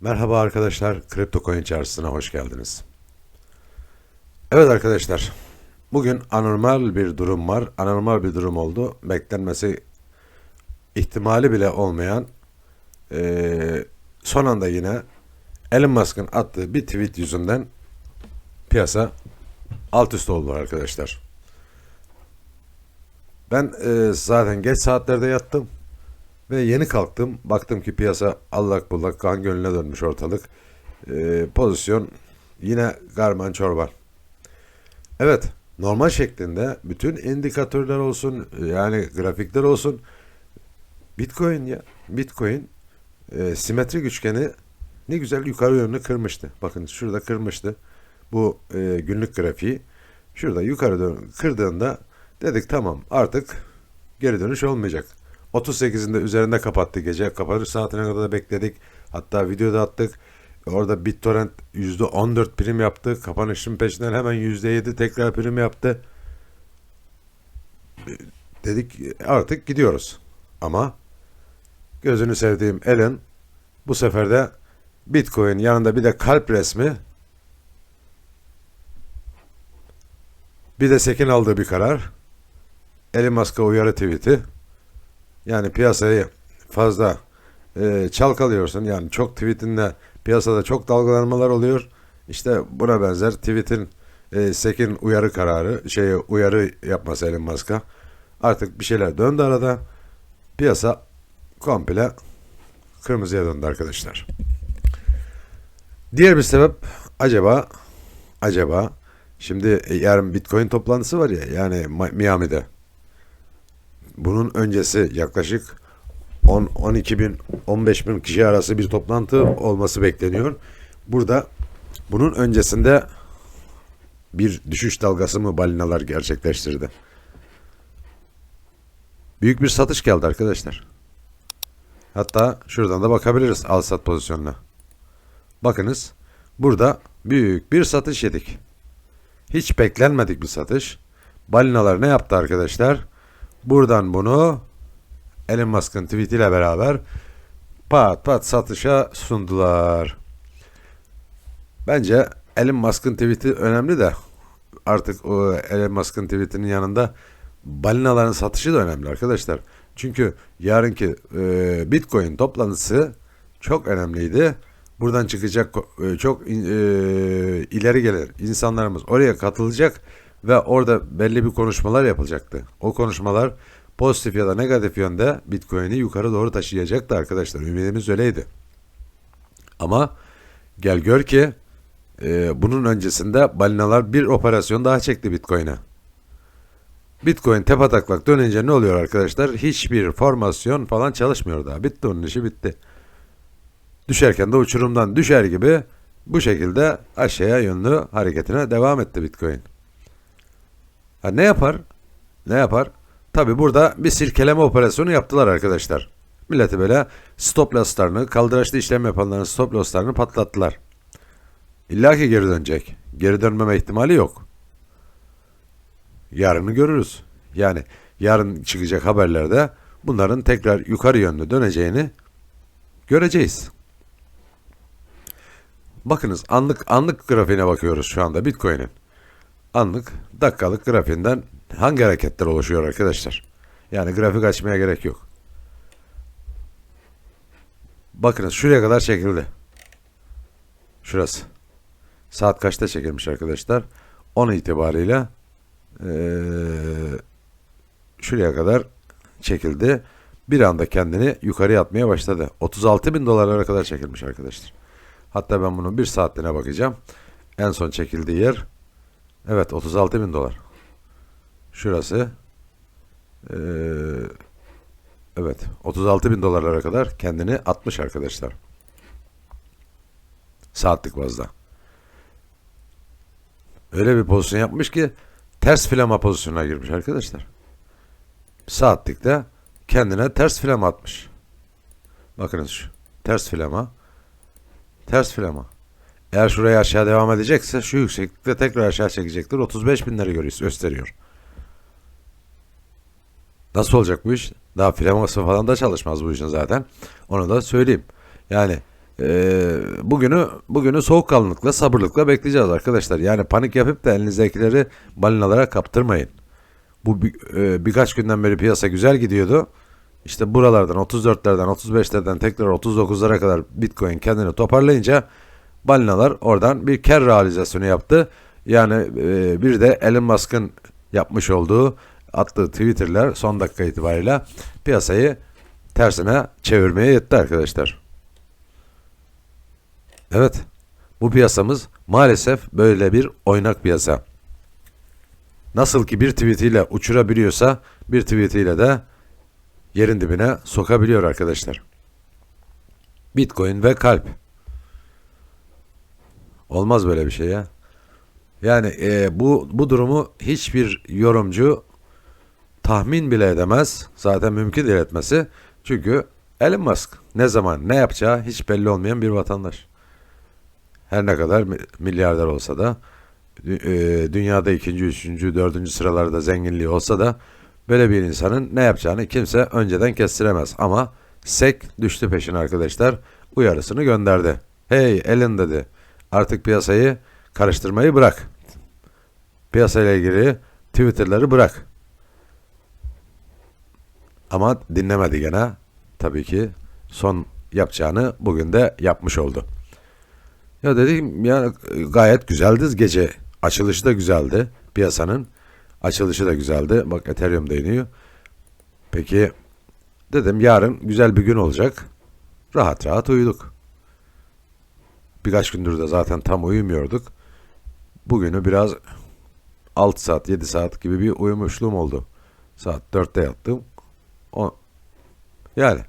Merhaba arkadaşlar, Kripto Coin Çarşısı'na hoş geldiniz. Evet arkadaşlar, bugün anormal bir durum var. Anormal bir durum oldu. Beklenmesi ihtimali bile olmayan eee, son anda yine Elon Musk'ın attığı bir tweet yüzünden piyasa alt üst oldu arkadaşlar. Ben eee, zaten geç saatlerde yattım. Ve yeni kalktım. Baktım ki piyasa allak bullak kan gölüne dönmüş ortalık. Ee, pozisyon yine garman çorban. Evet. Normal şeklinde bütün indikatörler olsun yani grafikler olsun Bitcoin ya Bitcoin e, simetrik üçgeni ne güzel yukarı yönlü kırmıştı. Bakın şurada kırmıştı. Bu e, günlük grafiği. Şurada yukarı dön kırdığında dedik tamam artık geri dönüş olmayacak. 38'inde üzerinde kapattı gece. Kapanır saatine kadar da bekledik. Hatta videoda attık. Orada BitTorrent %14 prim yaptı. Kapanışın peşinden hemen %7 tekrar prim yaptı. Dedik artık gidiyoruz. Ama gözünü sevdiğim Ellen bu sefer de Bitcoin yanında bir de kalp resmi bir de Sekin aldığı bir karar. Elon Musk'a uyarı tweet'i. Yani piyasayı fazla e, çalkalıyorsun. Yani çok tweetinde piyasada çok dalgalanmalar oluyor. İşte buna benzer tweetin e, Sekin uyarı kararı, şeye uyarı yapması Elon Musk'a. Artık bir şeyler döndü arada. Piyasa komple kırmızıya döndü arkadaşlar. Diğer bir sebep acaba acaba şimdi yarın Bitcoin toplantısı var ya yani Miami'de. Bunun öncesi yaklaşık 10 12 bin 15 bin kişi arası bir toplantı olması bekleniyor. Burada bunun öncesinde bir düşüş dalgası mı balinalar gerçekleştirdi. Büyük bir satış geldi arkadaşlar. Hatta şuradan da bakabiliriz al sat pozisyonuna. Bakınız burada büyük bir satış yedik. Hiç beklenmedik bir satış. Balinalar ne yaptı arkadaşlar? Buradan bunu Elon Musk'ın tweetiyle beraber pat pat satışa sundular. Bence Elon Musk'ın tweeti önemli de artık o Elon Musk'ın tweetinin yanında balinaların satışı da önemli arkadaşlar. Çünkü yarınki e, Bitcoin toplantısı çok önemliydi. Buradan çıkacak e, çok e, ileri gelir insanlarımız oraya katılacak ve orada belli bir konuşmalar yapılacaktı. O konuşmalar pozitif ya da negatif yönde Bitcoin'i yukarı doğru taşıyacaktı arkadaşlar. Ümidimiz öyleydi. Ama gel gör ki e, bunun öncesinde balinalar bir operasyon daha çekti Bitcoin'e. Bitcoin tepataklak dönünce ne oluyor arkadaşlar? Hiçbir formasyon falan çalışmıyor daha. Bitti onun işi bitti. Düşerken de uçurumdan düşer gibi bu şekilde aşağıya yönlü hareketine devam etti Bitcoin. Ha, ne yapar? Ne yapar? Tabi burada bir sirkeleme operasyonu yaptılar arkadaşlar. Milleti böyle stop loss'larını, kaldıraçlı işlem yapanların stop loss'larını patlattılar. İlla ki geri dönecek. Geri dönmeme ihtimali yok. Yarını görürüz. Yani yarın çıkacak haberlerde bunların tekrar yukarı yönlü döneceğini göreceğiz. Bakınız anlık anlık grafiğine bakıyoruz şu anda Bitcoin'in. Anlık dakikalık grafiğinden hangi hareketler oluşuyor arkadaşlar? Yani grafik açmaya gerek yok. Bakınız şuraya kadar çekildi. Şurası. Saat kaçta çekilmiş arkadaşlar? 10 itibariyle eee, şuraya kadar çekildi. Bir anda kendini yukarıya atmaya başladı. 36 bin dolarlara kadar çekilmiş arkadaşlar. Hatta ben bunun bir saatliğine bakacağım. En son çekildiği yer evet 36 bin dolar. Şurası eee, evet 36 bin dolarlara kadar kendini atmış arkadaşlar. Saatlik bazda. Öyle bir pozisyon yapmış ki ters filama pozisyonuna girmiş arkadaşlar. Saatlikte kendine ters filama atmış. Bakınız şu ters filama ters filama. Eğer şuraya aşağı devam edecekse şu yükseklikte tekrar aşağı çekecektir. 35 binleri gösteriyor. Nasıl olacak bu iş? Daha flaması falan da çalışmaz bu işin zaten. Onu da söyleyeyim. Yani Ee, bugünü bugünü soğukkanlılıkla sabırlıkla bekleyeceğiz arkadaşlar. Yani panik yapıp da elinizdekileri balinalara kaptırmayın. Bu e, birkaç günden beri piyasa güzel gidiyordu. İşte buralardan 34'lerden 35'lerden tekrar 39'lara kadar Bitcoin kendini toparlayınca balinalar oradan bir kar realizasyonu yaptı. Yani e, bir de Elon Musk'ın yapmış olduğu attığı Twitter'ler son dakika itibariyle piyasayı tersine çevirmeye yetti arkadaşlar. Evet. Bu piyasamız maalesef böyle bir oynak piyasa. Nasıl ki bir tweetiyle uçurabiliyorsa bir tweetiyle de yerin dibine sokabiliyor arkadaşlar. Bitcoin ve kalp. Olmaz böyle bir şey ya. Yani e, bu bu durumu hiçbir yorumcu tahmin bile edemez. Zaten mümkün değil etmesi. Çünkü Elon Musk ne zaman ne yapacağı hiç belli olmayan bir vatandaş. Her ne kadar mi- milyarder olsa da e, dünyada ikinci, üçüncü, dördüncü sıralarda zenginliği olsa da böyle bir insanın ne yapacağını kimse önceden kestiremez. Ama SEC düştü peşine arkadaşlar. Uyarısını gönderdi. Hey Elon dedi. Artık piyasayı karıştırmayı bırak. Piyasayla ilgili Twitter'ları bırak. Ama dinlemedi gene. Tabii ki son yapacağını bugün de yapmış oldu. Ya dedim ya gayet güzeldi gece. Açılışı da güzeldi piyasanın. Açılışı da güzeldi. Bak Ethereum da iniyor. Peki dedim yarın güzel bir gün olacak. Rahat rahat uyuduk. Birkaç gündür de zaten tam uyumuyorduk. Bugünü biraz 6 saat 7 saat gibi bir uyumuşluğum oldu. Saat 4'te yattım. O, yani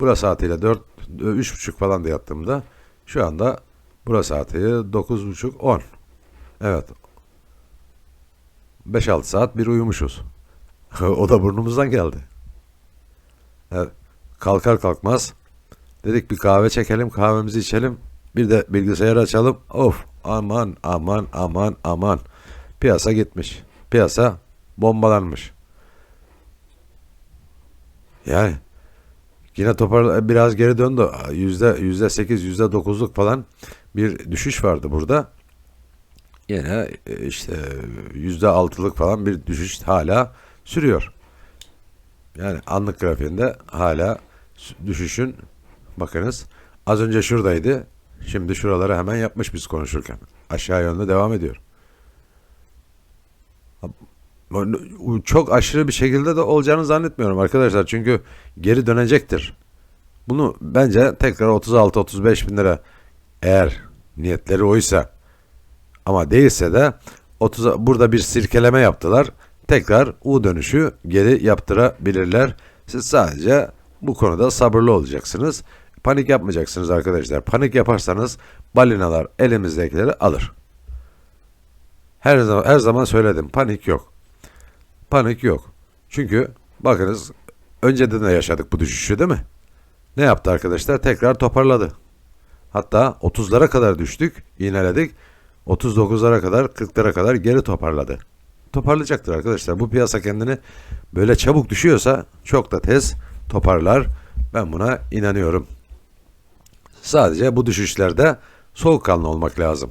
bura saatiyle 4 3.30 falan da yattığımda şu anda bura saati 9.30 10. Evet. 5-6 saat bir uyumuşuz. o da burnumuzdan geldi. Evet. Kalkar kalkmaz dedik bir kahve çekelim, kahvemizi içelim. Bir de bilgisayar açalım. Of aman aman aman aman. Piyasa gitmiş. Piyasa bombalanmış. Yani yine topar biraz geri döndü. Yüzde yüzde sekiz, yüzde dokuzluk falan bir düşüş vardı burada. Yine e, işte yüzde altılık falan bir düşüş hala sürüyor. Yani anlık grafiğinde hala düşüşün bakınız az önce şuradaydı. Şimdi şuraları hemen yapmış biz konuşurken. Aşağı yönde devam ediyor. Bu Çok aşırı bir şekilde de olacağını zannetmiyorum arkadaşlar. Çünkü geri dönecektir. Bunu bence tekrar 36-35 bin lira eğer niyetleri oysa ama değilse de 30 burada bir sirkeleme yaptılar. Tekrar U dönüşü geri yaptırabilirler. Siz sadece bu konuda sabırlı olacaksınız. Panik yapmayacaksınız arkadaşlar. Panik yaparsanız balinalar elimizdekileri alır. Her zaman her zaman söyledim. Panik yok. Panik yok. Çünkü bakınız önceden de yaşadık bu düşüşü değil mi? Ne yaptı arkadaşlar? Tekrar toparladı. Hatta 30'lara kadar düştük, iğneledik. 39'lara kadar, 40'lara kadar geri toparladı. Toparlayacaktır arkadaşlar. Bu piyasa kendini böyle çabuk düşüyorsa çok da tez toparlar. Ben buna inanıyorum. Sadece bu düşüşlerde soğukkanlı olmak lazım.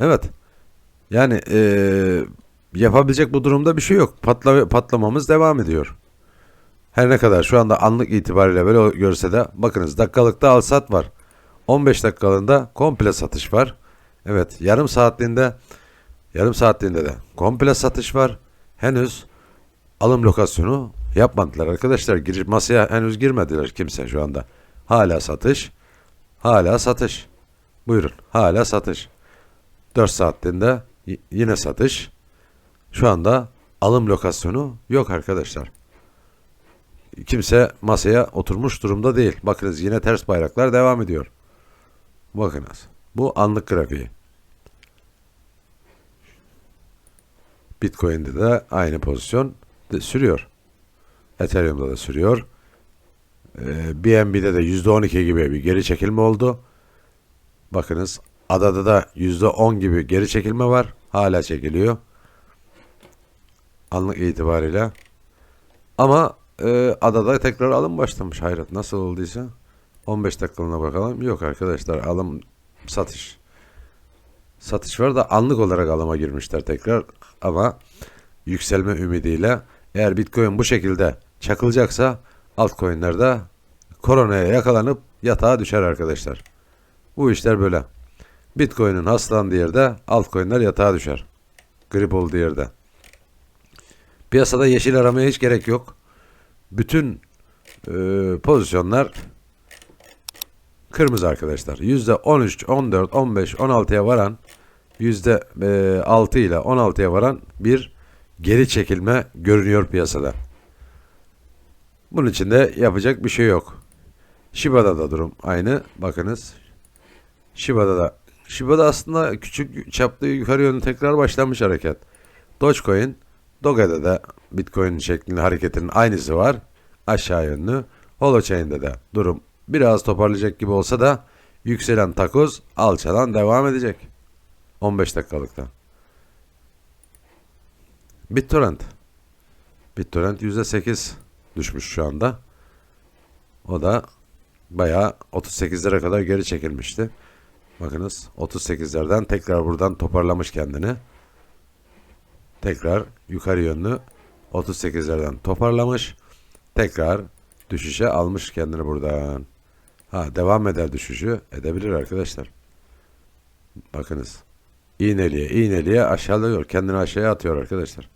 Evet. Yani eee, yapabilecek bu durumda bir şey yok. Patla, patlamamız devam ediyor. Her ne kadar şu anda anlık itibariyle böyle görse de bakınız dakikalıkta al sat var. 15 dakikalığında komple satış var. Evet yarım saatliğinde yarım saatliğinde de komple satış var. Henüz alım lokasyonu yapmadılar arkadaşlar. Gir, masaya henüz girmediler kimse şu anda. Hala satış. Hala satış. Buyurun hala satış. 4 saatliğinde yine satış. Şu anda alım lokasyonu yok arkadaşlar. Kimse masaya oturmuş durumda değil. Bakınız yine ters bayraklar devam ediyor. Bakınız. Bu anlık grafiği. Bitcoin'de de aynı pozisyon sürüyor. Ethereum'da da sürüyor. Ee, BNB'de de %12 gibi bir geri çekilme oldu. Bakınız adada da %10 gibi geri çekilme var. Hala çekiliyor. Anlık itibariyle. Ama e, adada tekrar alım başlamış hayret. Nasıl olduysa. 15 dakikalığına bakalım. Yok arkadaşlar alım satış. Satış var da anlık olarak alıma girmişler tekrar. Ama yükselme ümidiyle eğer Bitcoin bu şekilde çakılacaksa altcoin'lerde koronaya yakalanıp yatağa düşer arkadaşlar. Bu işler böyle. Bitcoin'in hastalandığı yerde altcoin'ler yatağa düşer. Grip olduğu yerde. Piyasada yeşil aramaya hiç gerek yok. Bütün e, pozisyonlar kırmızı arkadaşlar. Yüzde 13, 14, 15, 16'ya varan yüzde e, 6 ile 16'ya varan bir geri çekilme görünüyor piyasada. Bunun için de yapacak bir şey yok. Shiba'da da durum aynı. Bakınız. Shiba'da da Shiba'da aslında küçük çaplı yukarı yönlü tekrar başlamış hareket. Dogecoin, Doge'de de Bitcoin şeklinde hareketinin aynısı var. Aşağı yönlü. Holochain'de de durum biraz toparlayacak gibi olsa da yükselen takoz alçalan devam edecek. 15 dakikalıkta. BitTorrent. BitTorrent %8 düşmüş şu anda. O da bayağı 38'lere kadar geri çekilmişti. Bakınız 38'lerden tekrar buradan toparlamış kendini. Tekrar yukarı yönlü 38'lerden toparlamış. Tekrar düşüşe almış kendini buradan. Ha devam eder düşüşü edebilir arkadaşlar. Bakınız. İğneliye iğneliye aşağılıyor. Kendini aşağıya atıyor arkadaşlar.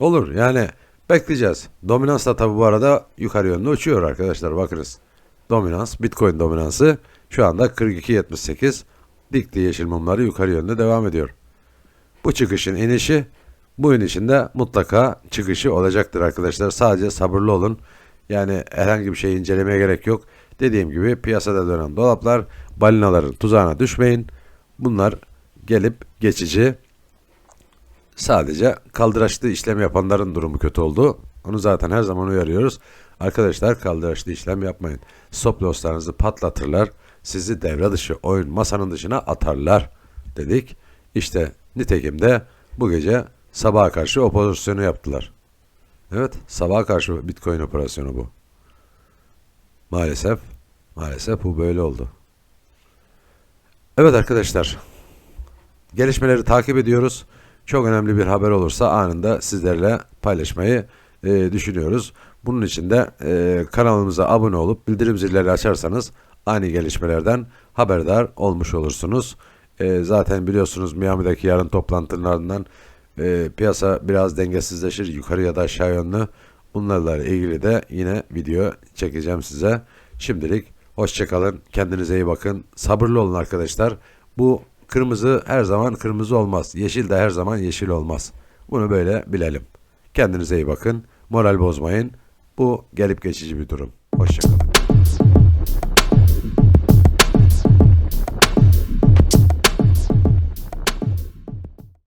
Olur yani bekleyeceğiz. Dominans da tabi bu arada yukarı yönlü uçuyor arkadaşlar bakınız. Dominans, Bitcoin dominansı şu anda 42.78. Dikti yeşil mumları yukarı yönde devam ediyor. Bu çıkışın inişi bu inişin de mutlaka çıkışı olacaktır arkadaşlar. Sadece sabırlı olun. Yani herhangi bir şey incelemeye gerek yok. Dediğim gibi piyasada dönen dolaplar balinaların tuzağına düşmeyin. Bunlar gelip geçici sadece kaldıraçlı işlem yapanların durumu kötü oldu. Onu zaten her zaman uyarıyoruz. Arkadaşlar kaldıraçlı işlem yapmayın. Stop losslarınızı patlatırlar. Sizi devre dışı oyun masanın dışına atarlar dedik. İşte nitekim de bu gece sabaha karşı o pozisyonu yaptılar. Evet sabaha karşı Bitcoin operasyonu bu. Maalesef maalesef bu böyle oldu. Evet arkadaşlar gelişmeleri takip ediyoruz. Çok önemli bir haber olursa anında sizlerle paylaşmayı e, düşünüyoruz. Bunun için de e, kanalımıza abone olup bildirim zilleri açarsanız ani gelişmelerden haberdar olmuş olursunuz. E, zaten biliyorsunuz Miami'deki yarın toplantılarından e, piyasa biraz dengesizleşir yukarı ya da aşağı yönlü. Bunlarla ilgili de yine video çekeceğim size. Şimdilik hoşçakalın. Kendinize iyi bakın. Sabırlı olun arkadaşlar. Bu kırmızı her zaman kırmızı olmaz. Yeşil de her zaman yeşil olmaz. Bunu böyle bilelim. Kendinize iyi bakın. Moral bozmayın. Bu gelip geçici bir durum. Hoşçakalın.